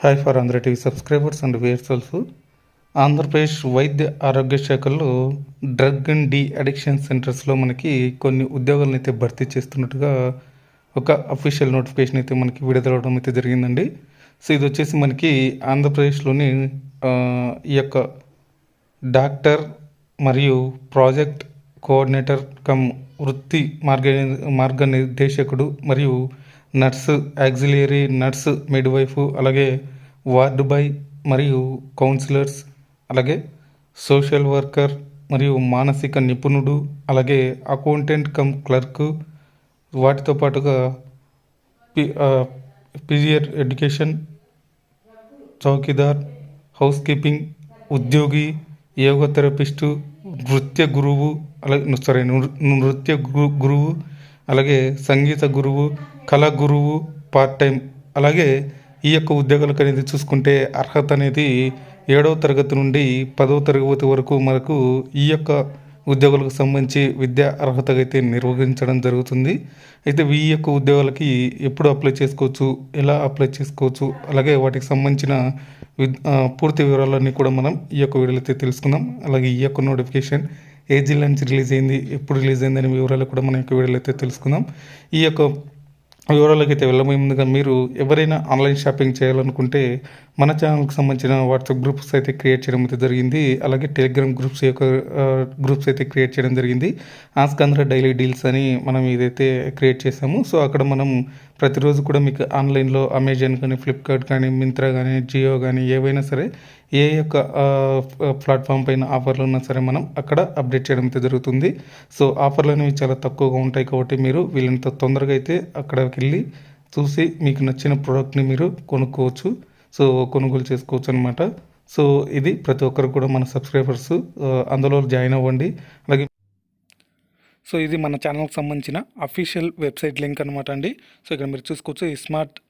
Hi for Andhra TV subscribers and viewers Andhra Pradesh వైద్య ఆరోగ్య శాఖలో డ్రగ్ అండ్ డి అడిక్షన్ సెంటర్స్లో మనకి కొన్ని ఉద్యోగాలను అయితే భర్తీ చేస్తున్నట్టుగా ఒక అఫీషియల్ నోటిఫికేషన్ అయితే మనకి విడుదలవడం అయితే జరిగిందండి. సో ఇది వచ్చేసి మనకి ఆంధ్రప్రదేశ్లోని ఈ యొక్క డాక్టర్ మరియు ప్రాజెక్ట్ కోఆర్డినేటర్ కమ్ వృత్తి మార్గ మార్గనిర్దేశకుడు మరియు నర్సు యాక్సిలియరీ నర్సు మిడ్వైఫ్ అలాగే వార్డు బాయ్ మరియు కౌన్సిలర్స్ అలాగే సోషల్ వర్కర్ మరియు మానసిక నిపుణుడు అలాగే అకౌంటెంట్ కమ్ క్లర్క్. వాటితో పాటుగా పి పీజియర్ ఎడ్యుకేషన్ చౌకీదార్ హౌస్ కీపింగ్ ఉద్యోగి యోగ థెరపిస్టు నృత్య గురువు అలాగే సారీ నృ- నృత్య గురువు అలాగే సంగీత గురువు కళ గురువు పార్ట్ టైం అలాగే ఈ యొక్క ఉద్యోగాలకు అనేది చూసుకుంటే అర్హత అనేది ఏడవ తరగతి నుండి పదవ తరగతి వరకు మనకు ఈ యొక్క ఉద్యోగులకు సంబంధించి విద్యా అర్హత అయితే నిర్వహించడం జరుగుతుంది. అయితే ఈ యొక్క ఉద్యోగాలకి ఎప్పుడు అప్లై చేసుకోవచ్చు ఎలా అప్లై చేసుకోవచ్చు అలాగే వాటికి సంబంధించిన పూర్తి వివరాలన్నీ కూడా మనం ఈ యొక్క వీడియోలో అయితే తెలుసుకుందాం. అలాగే ఈ యొక్క నోటిఫికేషన్ ఏ జిల్లా నుంచి రిలీజ్ అయింది ఎప్పుడు రిలీజ్ అయింది అనే వివరాలు కూడా మనం యొక్క వీడియోలో అయితే తెలుసుకుందాం. ఈ యొక్క వివరాలకైతే వెళ్ళబోయే ముందుగా మీరు ఎవరైనా ఆన్లైన్ షాపింగ్ చేయాలనుకుంటే మన ఛానల్కి సంబంధించిన వాట్సాప్ గ్రూప్స్ అయితే క్రియేట్ చేయడం అయితే జరిగింది. అలాగే టెలిగ్రామ్ గ్రూప్స్ యొక్క గ్రూప్స్ అయితే క్రియేట్ చేయడం జరిగింది. ఆస్కాంధ్ర డైలీ డీల్స్ అని మనం ఇదైతే క్రియేట్ చేసాము సో అక్కడ మనం ప్రతిరోజు కూడా మీకు ఆన్లైన్లో అమెజాన్ కానీ ఫ్లిప్కార్ట్ కానీ మింత్రా కానీ జియో కానీ ఏవైనా సరే ఏ యొక్క ప్లాట్ఫామ్ పైన ఆఫర్లు ఉన్నా సరే మనం అక్కడ అప్డేట్ చేయడం అయితే జరుగుతుంది. సో ఆఫర్లు అనేవి చాలా తక్కువగా ఉంటాయి కాబట్టి మీరు వీళ్ళంత తొందరగా అయితే అక్కడికి వెళ్ళి చూసి మీకు నచ్చిన ప్రోడక్ట్ని మీరు కొనుక్కోవచ్చు. సో కొనుగోలు చేసుకోవచ్చు అనమాట సో ఇది ప్రతి ఒక్కరు కూడా మన సబ్స్క్రైబర్స్ అందులో జాయిన్ అవ్వండి. అలాగే సో ఇది మన ఛానల్కి సంబంధించిన అఫీషియల్ వెబ్సైట్ లింక్ అనమాట అండి. సో ఇక్కడ మీరు చూసుకోవచ్చు ఈ smart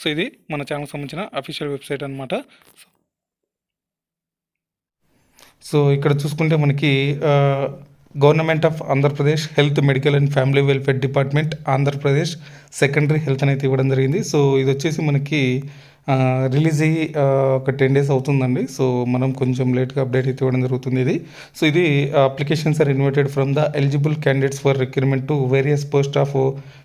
సో ఇది మన ఛానల్కి సంబంధించిన అఫీషియల్ వెబ్సైట్ అనమాట సో ఇక్కడ చూసుకుంటే మనకి government of Andhra Pradesh health medical and family welfare department Andhra Pradesh secondary health అనేది ఇవ్వడం జరిగింది. సో ఇది వచ్చేసి మనకి రిలీజ్ అయ్యి ఒక టెన్ డేస్ అవుతుందండి. సో మనం కొంచెం లేట్గా అప్డేట్ అయితే ఇవ్వడం జరుగుతుంది ఇది. సో ఇది applications are invited from the eligible candidates for recruitment to various post of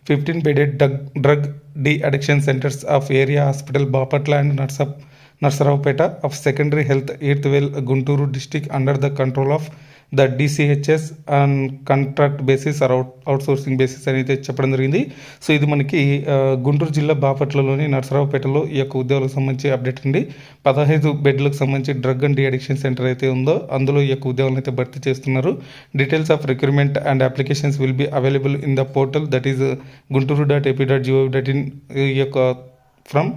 fifteen bedded drug drug de addiction centres of area hospital Bapatla and నర్సప్ Narasaraopet of secondary health eighth well Guntur district under the control of the DCHS and contract basis or out outsourcing basis అని అయితే చెప్పడం జరిగింది. So ఇది మనకి గుంటూరు జిల్లా బాపట్లలోని నర్సరావుపేటలో ఈ యొక్క ఉద్యోగాలకు సంబంధించి అప్డేట్ అండి. పదహైదు బెడ్లకు సంబంధించి drug and de addiction centre అయితే ఉందో అందులో ఈ యొక్క ఉద్యోగాలను అయితే భర్తీ చేస్తున్నారు. Details of recruitment and applications will be available in the portal that is Guntur dot AP dot gov dot in ఈ యొక్క from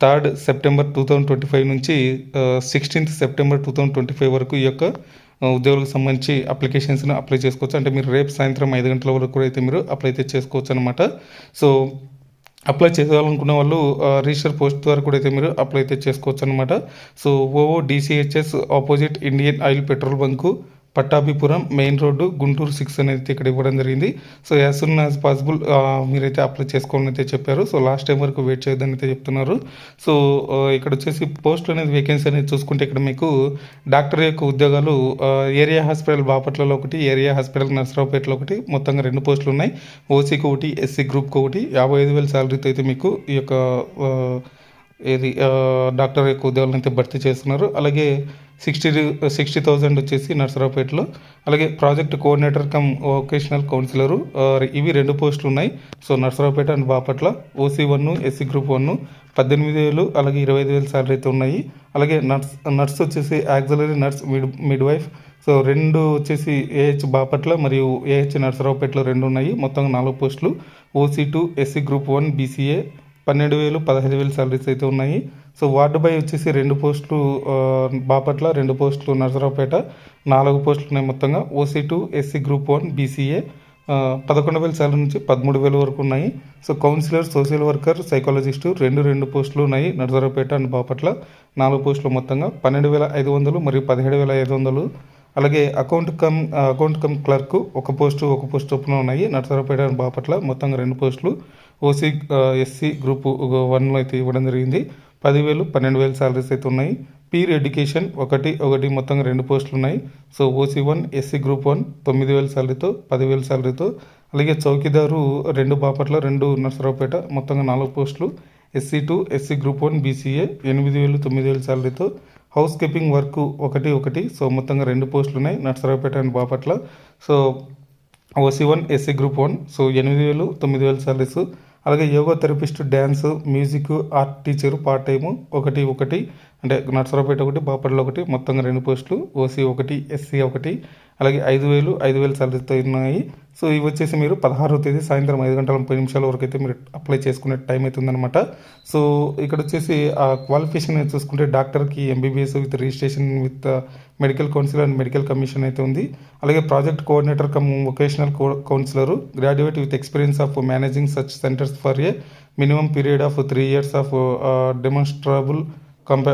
third September two thousand twenty five నుంచి sixteenth September two thousand twenty five వరకు ఈ యొక్క ఉద్యోగులకు సంబంధించి అప్లికేషన్స్ని apply చేసుకోవచ్చు. అంటే మీరు రేపు సాయంత్రం ఐదు గంటల వరకు కూడా అయితే మీరు అప్లై అయితే చేసుకోవచ్చు అనమాట సో అప్లై చేయాలనుకున్న వాళ్ళు రిజిస్టర్ పోస్ట్ ద్వారా కూడా అయితే మీరు అప్లై అయితే చేసుకోవచ్చు అనమాట so O O DCHS opposite Indian Oil petrol bunk Pattabhipuram main road Guntur six అనేది ఇక్కడ ఇవ్వడం జరిగింది. So as soon as possible మీరైతే అప్లై చేసుకోవాలని అయితే చెప్పారు. సో లాస్ట్ టైం వరకు వెయిట్ చేయొద్దని అయితే చెప్తున్నారు. సో ఇక్కడ వచ్చేసి పోస్ట్ అనేది వేకెన్సీ అనేది చూసుకుంటే ఇక్కడ మీకు డాక్టర్ యొక్క ఉద్యోగాలు ఏరియా హాస్పిటల్ బాపట్లలో ఒకటి ఏరియా హాస్పిటల్ నర్సరావుపేటలో ఒకటి మొత్తంగా రెండు పోస్టులు ఉన్నాయి. ఓసీకి ఒకటి ఎస్సీ గ్రూప్కి ఒకటి. యాభై ఐదు వేల శాలరీతో అయితే మీకు ఈ యొక్క ఏది డాక్టర్ యొక్క ఉద్యోగాలను అయితే భర్తీ చేస్తున్నారు. అలాగే సిక్స్టీ సిక్స్టీ థౌజండ్ వచ్చేసి నర్సరావుపేటలో. అలాగే project coordinator cum vocational counsellor ఇవి రెండు పోస్టులు ఉన్నాయి. So Narasaraopet and Bapatla OC one SC group one పద్దెనిమిది వేలు అలాగే ఇరవై ఐదు వేలు శాలరీ అయితే ఉన్నాయి. అలాగే నర్స్ నర్స్ వచ్చేసి auxiliary nurse mid midwife so రెండు వచ్చేసి ఏహెచ్ బాపట్ల మరియు ఏహెచ్ నర్సరావుపేటలో రెండు ఉన్నాయి. మొత్తం నాలుగు పోస్టులు. OC two SC group one BCA పన్నెండు వేలు పదహైదు వేలు సాలరీస్ అయితే ఉన్నాయి. సో వార్డు బై వచ్చేసి రెండు పోస్టులు బాపట్ల రెండు పోస్టులు నరసరావుపేట నాలుగు పోస్టులు ఉన్నాయి మొత్తంగా. OC two SC group one BCA పదకొండు వేల శాలరీ నుంచి పదమూడు వేల వరకు ఉన్నాయి. So counsellor social worker psychologist రెండు రెండు పోస్టులు ఉన్నాయి నరసరావుపేట అండ్ బాపట్ల. నాలుగు పోస్టులు మొత్తంగా పన్నెండు వేల ఐదు వందలు మరియు పదిహేడు వేల ఐదు వందలు. అలాగే account cum account cum clerk ఒక పోస్టు ఒక పోస్ట్ చొప్పున ఉన్నాయి నరసరావుపేట అండ్ బాపట్ల. మొత్తంగా రెండు పోస్టులు. ఓసీ ఎస్సీ గ్రూప్ వన్లో అయితే ఇవ్వడం జరిగింది. పదివేలు పన్నెండు వేలు సాలరీస్ అయితే ఉన్నాయి. పీర్ ఎడ్యుకేషన్ ఒకటి ఒకటి మొత్తంగా రెండు పోస్టులు ఉన్నాయి. So OC one SC group one తొమ్మిది వేల సాలరీతో పదివేల సాలరీతో. అలాగే చౌకీదారు రెండు బాపట్ల రెండు నర్సరావుపేట మొత్తంగా నాలుగు పోస్టులు. SC two SC group one BCA ఎనిమిది వేలు తొమ్మిది వేల సాలరీతో. హౌస్ కీపింగ్ వర్క్ ఒకటి ఒకటి. సో మొత్తంగా రెండు పోస్టులు ఉన్నాయి. Narasaraopet and Bapatla. So OC one SC group one. So ఎనిమిది వేలు తొమ్మిది వేల సాలరీస్. అలాగే yoga therapist dance music art teacher part time ఒకటి ఒకటి అంటే నర్సరావుపేట ఒకటి బాపట్ల ఒకటి మొత్తంగా రెండు పోస్టులు ఓసీ ఒకటి ఎస్సీ ఒకటి అలాగే ఐదు వేలు ఐదు వేలు సాలరీతో ఉన్నాయి. సో ఇవి వచ్చేసి మీరు పదహారవ తేదీ సాయంత్రం ఐదు గంటల ముప్పై నిమిషాల వరకు అయితే మీరు అప్లై చేసుకునే టైం అయితే ఉందన్నమాట సో ఇక్కడ వచ్చేసి ఆ క్వాలిఫికేషన్ చూసుకుంటే డాక్టర్కి MBBS with registration with medical counsellor and medical commission అయితే ఉంది. అలాగే project coordinator cum vocational counsellor graduate with experience of managing such centres for a minimum period of three years of demonstrable కంపా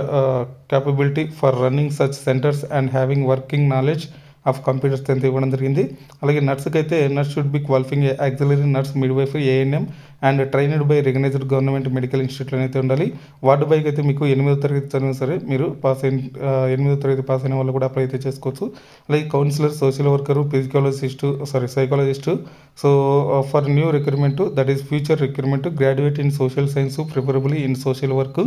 capability for running such centres and having working knowledge of computers tenth ఇవ్వడం జరిగింది. అలాగే నర్స్కి అయితే nurse should be qualifying auxiliary nurse midwife ANM and trained by recognised government medical ఇన్స్టిట్యూట్లో అయితే ఉండాలి. Ward bike అయితే మీకు ఎనిమిదో తరగతి చదివిన సరే మీరు పాస్ అయిన ఎనిమిదో తరగతి పాస్ అయిన వాళ్ళు కూడా అప్లై అయితే చేసుకోవచ్చు. అలాగే counsellor social worker physicologist sorry psychologist so for new recruitment that is future recruitment graduate in social science preferably in social work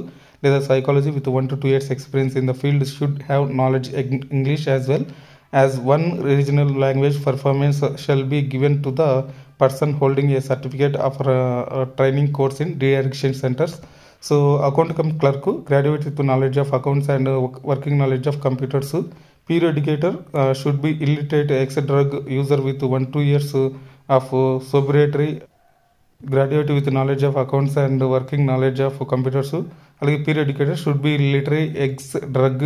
లేదా psychology with one to two years experience in the field should have knowledge English as well as one regional language performance shall be given to the person holding a certificate of uh, uh, training course in direction centers so account come clerk graduate with knowledge of accounts and uh, work- working knowledge of computers peer educator uh, should be illiterate ex drug user with one two years uh, of uh, sobriety graduate with knowledge of accounts and working knowledge of computers అలాగే peer educator should be literally ex drug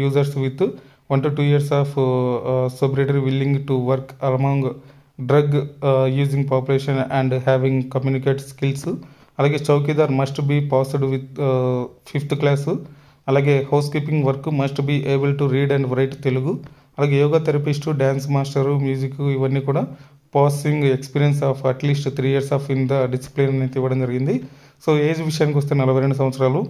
users with one to two years of sobriety willing to work among drug using population and having communicate skills అలాగే chowkidar must be passed with fifth class అలాగే house keeping work must be able to read and write Telugu. అలాగే yoga therapist dance master music ఇవన్నీ కూడా passing experience of at least three years of in the discipline అయితే ఇవ్వడం జరిగింది. So age విషయానికి వస్తే నలభై రెండు సంవత్సరాలు.